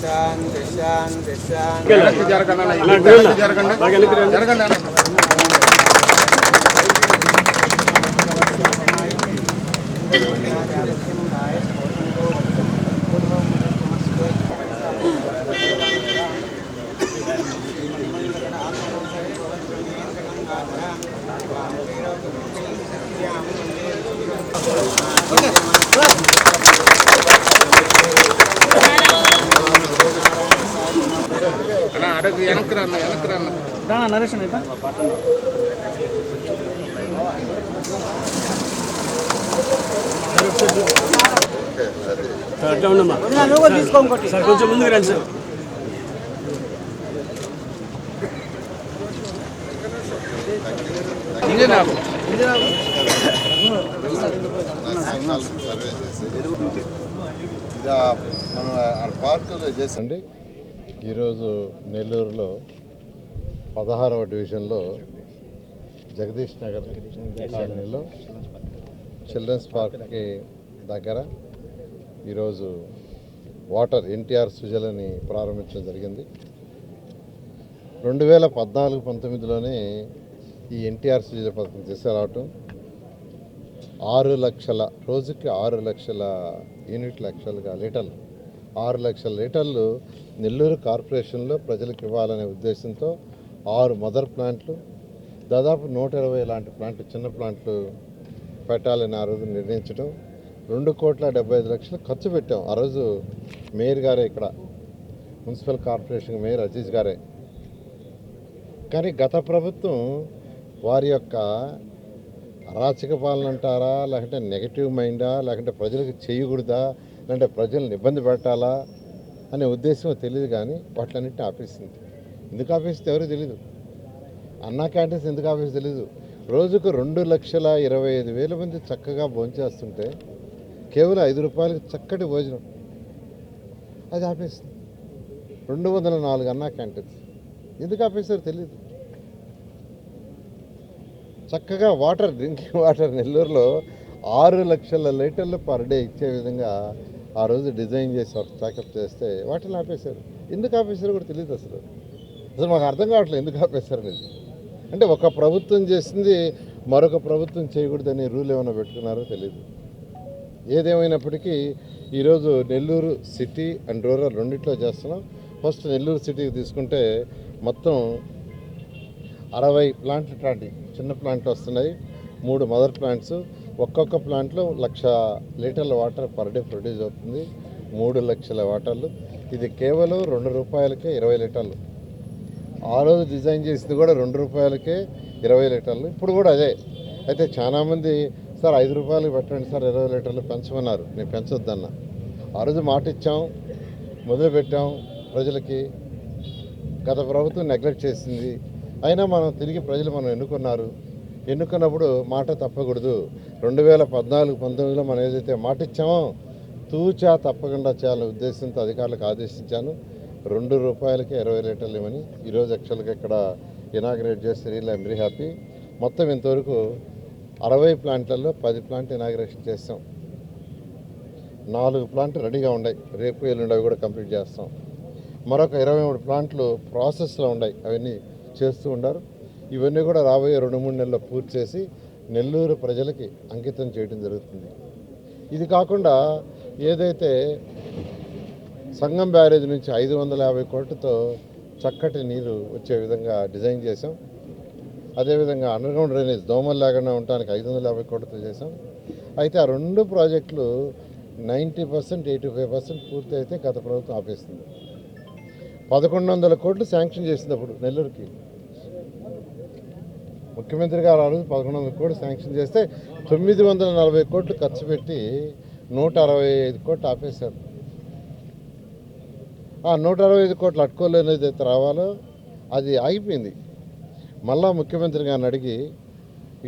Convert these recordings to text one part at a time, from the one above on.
శాంతి శాంతి శాంతి sir కొంచెం ముందుకు రండి సార్ ఇది మనం ఆ పార్కులో చేసండి ఈరోజు నెల్లూరులో పదహారవ డివిజన్లో జగదీష్ నగర్ కాలనీలో చిల్డ్రన్స్ పార్క్కి దగ్గర ఈరోజు వాటర్ ఎన్టీఆర్ సుజలని ప్రారంభించడం జరిగింది. రెండు వేల పద్నాలుగు పంతొమ్మిదిలోనే ఈ ఎన్టీఆర్ సుజల పథకం తీసుకురావటం ఆరు లక్షల రోజుకి ఆరు లక్షల యూనిట్ లక్షలుగా లీటర్లు ఆరు లక్షల లీటర్లు నెల్లూరు కార్పొరేషన్లో ప్రజలకు ఇవ్వాలనే ఉద్దేశంతో ఆరు మదర్ ప్లాంట్లు దాదాపు నూట ఇరవై లాంటి ప్లాంట్లు చిన్న ప్లాంట్లు పెట్టాలని ఆ రోజు నిర్ణయించడం రెండు కోట్ల డెబ్బై ఐదు లక్షలు ఖర్చు పెట్టాం. ఆ రోజు మేయర్ గారే ఇక్కడ మున్సిపల్ కార్పొరేషన్ మేయర్ అజీజ్ గారే. కానీ గత ప్రభుత్వం వారి యొక్క అరాచక పాలన అంటారా లేకుంటే నెగటివ్ మైండా లేకుంటే ప్రజలకు చేయకూడదా? లేదంటే ప్రజలను ఇబ్బంది పెట్టాలా? అనే ఉద్దేశం తెలియదు కానీ వాటిలన్నింటిని ఆపేసింది. ఎందుకు ఆపేసింది ఎవరు తెలియదు అన్నా క్యాంటీన్స్ ఎందుకు ఆపేసి తెలియదు రోజుకు రెండు లక్షల ఇరవై ఐదు వేల మంది చక్కగా భోంచేస్తుంటే కేవలం ఐదు రూపాయలకి చక్కటి భోజనం. అది ఆపేసింది. రెండు వందల నాలుగు అన్నా క్యాంటీన్స్. ఎందుకు ఆపేసారు తెలియదు చక్కగా వాటర్ డ్రింకింగ్ వాటర్ నెల్లూరులో ఆరు లక్షల లీటర్లు పర్ డే ఇచ్చే విధంగా ఆ రోజు డిజైన్ చేసి ఒక ప్యాకప్ చేస్తే వాటిని ఆపేశారు. ఎందుకు ఆపేశారు కూడా తెలియదు అసలు. అసలు మాకు అర్థం కావట్లేదు ఎందుకు ఆపేశారు అనేది. అంటే ఒక ప్రభుత్వం చేసింది మరొక ప్రభుత్వం చేయకూడదని రూల్ ఏమైనా పెట్టుకున్నారో తెలియదు ఏదేమైనప్పటికీ ఈరోజు నెల్లూరు సిటీ అండ్ రూరల్ రెండిట్లో చేస్తున్నాం. ఫస్ట్ నెల్లూరు సిటీకి తీసుకుంటే మొత్తం అరవై ప్లాంట్లు ఇట్లాంటి చిన్న ప్లాంట్లు వస్తున్నాయి. మూడు మదర్ ప్లాంట్స్. ఒక్కొక్క ప్లాంట్లో లక్ష లీటర్ల వాటర్ పర్ డే ప్రొడ్యూస్ అవుతుంది. మూడు లక్షల వాటర్లు. ఇది కేవలం రెండు రూపాయలకే ఇరవై లీటర్లు. ఆ రోజు డిజైన్ చేసింది కూడా రెండు రూపాయలకే ఇరవై లీటర్లు. ఇప్పుడు కూడా అదే. అయితే చాలామంది సార్ ఐదు రూపాయలు పెట్టండి సార్ ఇరవై లీటర్లు పెంచమన్నారు. నేను పెంచొద్దన్న. ఆ రోజు మాట ఇచ్చాం మొదలుపెట్టాం ప్రజలకి. గత ప్రభుత్వం నెగ్లెక్ట్ చేసింది. అయినా మనం తిరిగి ప్రజలు మనం ఎన్నుకున్నారు ఎన్నుకున్నప్పుడు మాట తప్పకూడదు. రెండు వేల పద్నాలుగు పంతొమ్మిదిలో మనం ఏదైతే మాట ఇచ్చామో తూచా తప్పకుండా చేయాలనే ఉద్దేశంతో అధికారులకు ఆదేశించాను. రెండు రూపాయలకి ఇరవై లీటర్లు ఇవ్వని ఈరోజు యాక్చువల్గా ఇక్కడ ఇనాగ్రేట్ చేస్తే రీల్ ఐమ్ వెరీ హ్యాపీ మొత్తం ఇంతవరకు అరవై ప్లాంట్లలో పది ప్లాంట్ ఇనాగ్రేషన్ చేస్తాం. నాలుగు ప్లాంట్ రెడీగా ఉన్నాయి. రేపు ఎల్లుండి అవి కూడా కంప్లీట్ చేస్తాం. మరొక ఇరవై మూడు ప్లాంట్లు ప్రాసెస్లో ఉన్నాయి. అవన్నీ చేస్తూ ఉన్నారు. ఇవన్నీ కూడా రాబోయే రెండు మూడు నెలల్లో పూర్తి చేసి నెల్లూరు ప్రజలకి అంకితం చేయడం జరుగుతుంది. ఇది కాకుండా ఏదైతే సంగం బ్యారేజ్ నుంచి ఐదు వందల యాభై కోట్లతో చక్కటి నీరు వచ్చే విధంగా డిజైన్ చేసాం అదేవిధంగా అండర్గ్రౌండ్ డ్రైనేజ్ దోమలు లేకుండా ఉండడానికి ఐదు వందల యాభై కోట్లతో చేసాం అయితే ఆ రెండు ప్రాజెక్టులు ninety percent eighty five percent పూర్తి అయితే గత ప్రభుత్వం ఆపేస్తుంది పదకొండు వందల కోట్లు శాంక్షన్ చేసింది అప్పుడు నెల్లూరుకి ముఖ్యమంత్రి గారు ఆ రోజు పదకొండు వందల కోట్లు శాంక్షన్ చేస్తే తొమ్మిది వందల నలభై కోట్లు ఖర్చు పెట్టి నూట అరవై ఐదు కోట్లు ఆపేశారు. ఆ నూట అరవై ఐదు కోట్లు అట్టుకోలేని అయితే రావాలో అది ఆగిపోయింది. మళ్ళా ముఖ్యమంత్రి గారిని అడిగి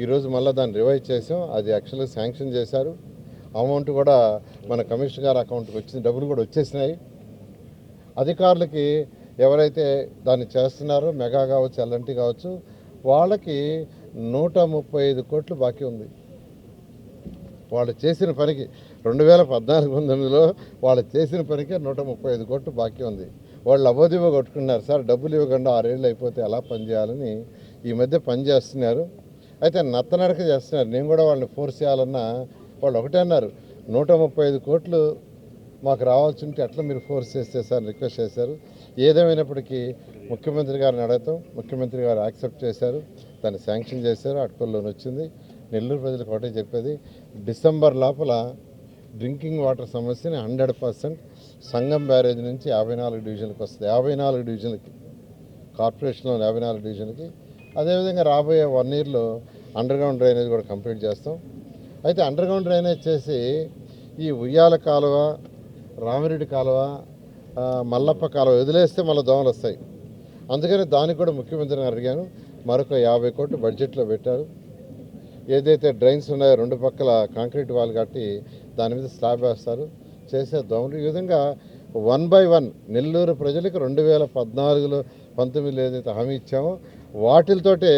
ఈరోజు మళ్ళీ దాన్ని రివైజ్ చేసాం అది యాక్చువల్గా శాంక్షన్ చేశారు. అమౌంట్ కూడా మన కమిషనర్ గారి అకౌంట్కి వచ్చింది డబ్బులు కూడా వచ్చేసినాయి. అధికారులకి ఎవరైతే దాన్ని చేస్తున్నారో మెగా కావచ్చు ఎల్ఎన్టీ కావచ్చు వాళ్ళకి నూట ముప్పై ఐదు కోట్లు బాకీ ఉంది. వాళ్ళు చేసిన పనికి రెండు వేల పద్నాలుగు పంతొమ్మిదిలో వాళ్ళు చేసిన పనికే నూట ముప్పై ఐదు కోట్లు బాకీ ఉంది. వాళ్ళు అబోదిబో కొట్టుకున్నారు. సార్ డబ్బులు ఇవ్వకుండా ఆరేళ్ళు అయిపోతే ఎలా పని చేయాలని ఈ మధ్య పని చేస్తున్నారు. అయితే నత్తనడక చేస్తున్నారు. నేను కూడా వాళ్ళని ఫోర్స్ చేయాలన్నా వాళ్ళు ఒకటే అన్నారు. నూట ముప్పై ఐదు కోట్లు మాకు రావాల్సి ఉంటే ఎట్లా మీరు ఫోర్స్ చేస్తే సార్ రిక్వెస్ట్ చేశారు? ఏదేమైనప్పటికీ ముఖ్యమంత్రి గారిని అడగటం ముఖ్యమంత్రి గారు యాక్సెప్ట్ చేశారు దాన్ని శాంక్షన్ చేశారు అటుపల్లి లోన్ వచ్చింది. నెల్లూరు ప్రజలకు ఒకటే చెప్పేది డిసెంబర్ లోపల డ్రింకింగ్ వాటర్ సమస్యని హండ్రెడ్ పర్సెంట్ సంగం బ్యారేజ్ నుంచి యాభై నాలుగు డివిజన్లకు వస్తుంది. యాభై నాలుగు డివిజన్లకి కార్పొరేషన్లో యాభై నాలుగు డివిజన్కి అదేవిధంగా రాబోయే వన్ ఇయర్లో అండర్గ్రౌండ్ డ్రైనేజ్ కూడా కంప్లీట్ చేస్తాం. అయితే అండర్గ్రౌండ్ డ్రైనేజ్ చేసి ఈ ఉయ్యాల కాలువ రామిరెడ్డి కాలువ మల్లప్ప కాలువ వదిలేస్తే మళ్ళీ దోమలు వస్తాయి. అందుకని దానికి కూడా ముఖ్యమంత్రిని అడిగాను. మరొక యాభై కోట్లు బడ్జెట్లో పెట్టారు. ఏదైతే డ్రైన్స్ ఉన్నాయో రెండు పక్కల కాంక్రీట్ వాల్ కట్టి దాని మీద స్లాబ్ వేస్తారు. చేసే దోమలు ఈ విధంగా వన్ బై వన్ నెల్లూరు ప్రజలకు రెండు వేల పద్నాలుగులో పంతొమ్మిదిలో ఏదైతే హామీ ఇచ్చామో వాటితోటే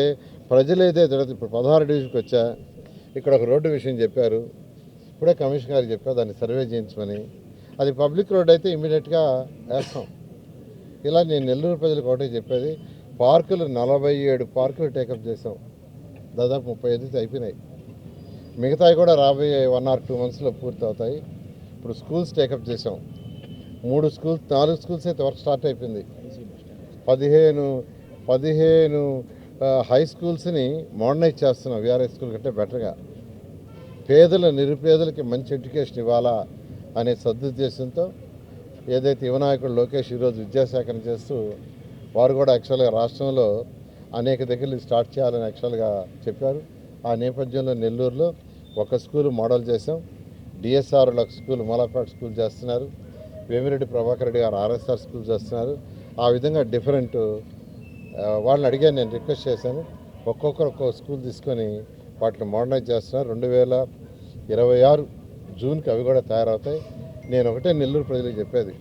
ప్రజలు ఏదైతే ఇప్పుడు పదహారు డివిజన్కి వచ్చా ఇక్కడ ఒక రోడ్డు విషయం చెప్పారు. ఇప్పుడే కమిషనర్ గారు చెప్పారు దాన్ని సర్వే చేయించమని. అది పబ్లిక్ రోడ్ అయితే ఇమీడియట్గా వేస్తాం. ఇలా నేను నెల్లూరు ప్రజలకు ఒకటే చెప్పేది పార్కులు నలభై ఏడు పార్కులు టేకప్ చేసాం దాదాపు ముప్పై ఐదు అయిపోయినాయి. మిగతావి కూడా రాబోయే వన్ ఆర్ టూ మంత్స్లో పూర్తి అవుతాయి. ఇప్పుడు స్కూల్స్ టేకప్ చేసాం మూడు స్కూల్స్ నాలుగు స్కూల్స్ అయితే వర్క్ స్టార్ట్ అయిపోయింది. పదిహేను పదిహేను హై స్కూల్స్ని మోడర్నైజ్ చేస్తున్నాం. విఆర్ఐ స్కూల్ కంటే బెటర్గా. పేదల నిరుపేదలకి మంచి ఎడ్యుకేషన్ ఇవ్వాలా అనే సదుద్దేశంతో ఏదైతే యువనాయకుడు లోకేష్ ఈరోజు విద్యాశాఖను చేస్తూ వారు కూడా యాక్చువల్గా రాష్ట్రంలో అనేక దగ్గరలు స్టార్ట్ చేయాలని యాక్చువల్గా చెప్పారు. ఆ నేపథ్యంలో నెల్లూరులో ఒక స్కూల్ మోడల్ చేసాం డిఎస్ఆర్ ఒక స్కూల్ మలపాట్ స్కూల్ చేస్తున్నారు. వేమిరెడ్డి ప్రభాకర్ రెడ్డి గారు ఆర్ఎస్ఆర్ స్కూల్ చేస్తున్నారు. ఆ విధంగా డిఫరెంట్ వాళ్ళని అడిగాను నేను రిక్వెస్ట్ చేశాను. ఒక్కొక్కరు ఒక్కొక్క స్కూల్ తీసుకొని వాటిని మోడర్నైజ్ చేస్తున్నారు. రెండు వేల ఇరవై ఆరు జూన్కి అవి కూడా తయారవుతాయి. నేను ఒకటే నెల్లూరు ప్రజలకు చెప్పేది.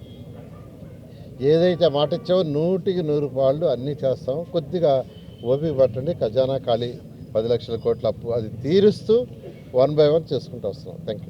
ఏదైతే మాట ఇచ్చావో నూటికి నూరు పాళ్ళు అన్నీ చేస్తాం. కొద్దిగా ఓపిక పట్టండి ఖజానా ఖాళీ పది లక్షల కోట్ల అప్పు అది తీరుస్తూ వన్ బై వన్ చేసుకుంటూ వస్తున్నాం. Thank you